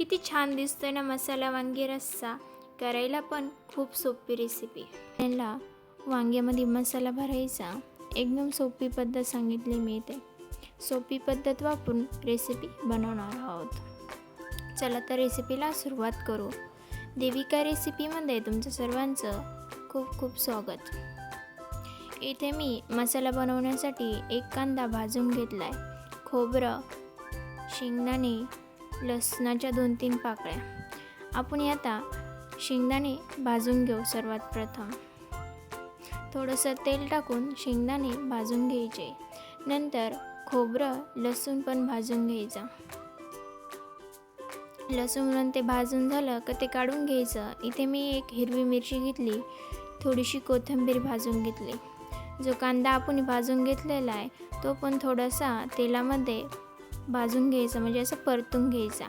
किती छान दिसतोय ना मसाला वांगी रस्सा. करायला पण खूप सोपी रेसिपी त्याला वांग्यामध्ये मसाला भरायचा. एकदम सोपी पद्धत सांगितली मी ते सोपी पद्धत वापरून रेसिपी बनवणार आहोत. चला तर रेसिपीला सुरुवात करू. देविका रेसिपीमध्ये तुमचं सर्वांचं खूप खूप स्वागत. इथे मी मसाला बनवण्यासाठी एक कांदा भाजून घेतला आहे खोबरं शेंगदाणे लसणाच्या दोन तीन पाकळ्या. आपण आता शेंगदाणे भाजून घेऊ सर्वात प्रथम. थोडंसं तेल टाकून शेंगदाणे भाजून घ्यायचे. नंतर खोबरं लसूण पण भाजून घ्यायचं. लसूण ते भाजून झालं का ते काढून घ्यायचं. इथे मी एक हिरवी मिरची घेतली थोडीशी कोथिंबीर भाजून घेतली. जो कांदा आपण भाजून घेतलेला आहे तो पण थोडासा तेलामध्ये भाजून घ्यायचं म्हणजे असं परतून घ्यायचा.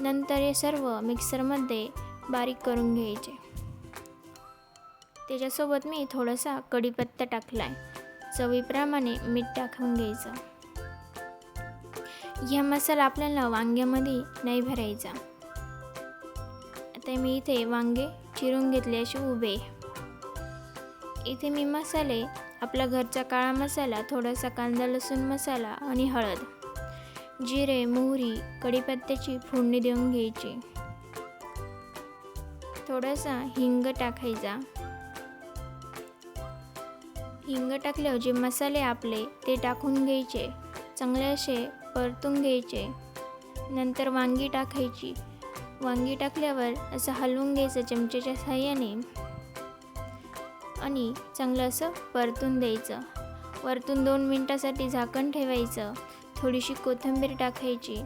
नंतर हे सर्व मिक्सरमध्ये बारीक करून घ्यायचे. त्याच्यासोबत मी थोडासा कढीपत्ता टाकला आहे चवीप्रमाणे मीठ टाकून घ्यायचं. ह्या मसाला आपल्याला वांग्यामध्ये नाही भरायचा. आता मी इथे वांगे चिरून घेतले असे उभे. इथे मी मसाले आपला घरचा काळा मसाला थोडासा कांदा लसूण मसाला आणि हळद. जिरे मोहरी कढीपत्त्याची फोडणी देऊन घ्यायची. थोडासा हिंग टाकायचा. हिंग टाकल्यावर जे मसाले आपले ते टाकून घ्यायचे. चांगले असे परतून घ्यायचे. नंतर वांगी टाकायची. वांगी टाकल्यावर असं हलवून घ्यायचं चमच्याच्या साह्याने. आणि चांगलं असं परतून द्यायचं. वरतून दोन मिनटासाठी झाकण ठेवायचं. थोडीशी कोथिंबीर टाकायची.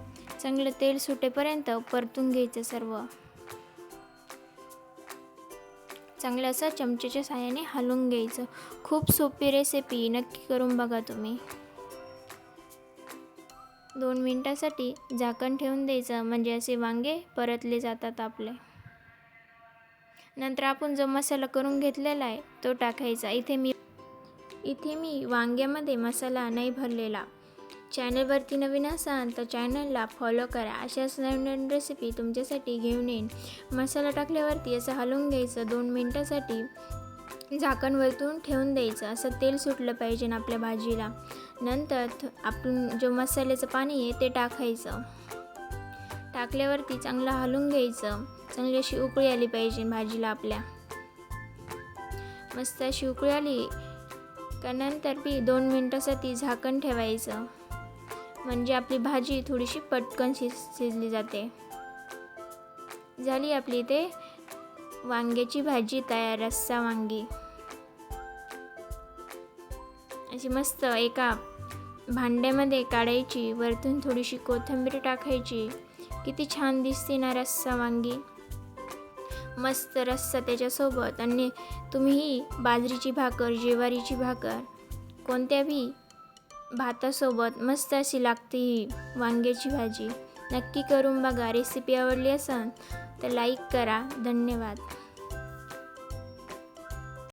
चांगलं तेल सुटेपर्यंत परतून घ्यायचं सर्व. चांगलं असं चमच्याच्या साह्याने हलवून घ्यायचं. खूप सोपी रेसिपी नक्की करून बघा तुम्ही. दोन मिनटासाठी झाकण ठेवून द्यायचं. म्हणजे असे वांगे परतले जातात आपले. नंतर आपण जो मसाला करून घेतलेला आहे तो टाकायचा. इथे मी इथे मी वांग्यामध्ये मसाला नाही भरलेला. चॅनलवरती नवीन असाल तर चॅनलला फॉलो करा. अशाच नवीन नवीन रेसिपी तुमच्यासाठी घेऊन येईन. मसाला टाकल्यावरती असं हलवून घ्यायचं. दोन मिनटासाठी झाकण वरतून ठेवून द्यायचं. असं तेल सुटलं पाहिजे ना आपल्या भाजीला. नंतर आपण जो मसाल्याचं पाणी आहे ते टाकायचं. टाकल्यावरती चांगलं हलवून घ्यायचं. चांगली अशी उकळी आली पाहिजे भाजीला आपल्या. मस्त अशी उकळी आली. का नंतर बी दोन मिनटासाठी झाकण ठेवायचं. म्हणजे आपली भाजी थोडीशी पटकन शिज शिजली जाते. झाली आपली ते वांग्याची भाजी तयार रस्सा वांगी. अशी मस्त एका भांड्यामध्ये काढायची वरतून थोडीशी कोथिंबीर टाकायची. किती छान दिसते ना रस्सा वांगी. मस्त रस्सा त्याच्यासोबत आणि तुम्ही बाजरीची भाकर ज्वारीची भाकर कोणत्याही भातासोबत मस्त अशी लागते ही वांग्याची भाजी. नक्की करून बघा. रेसिपी आवडली असेल तर लाईक करा. धन्यवाद.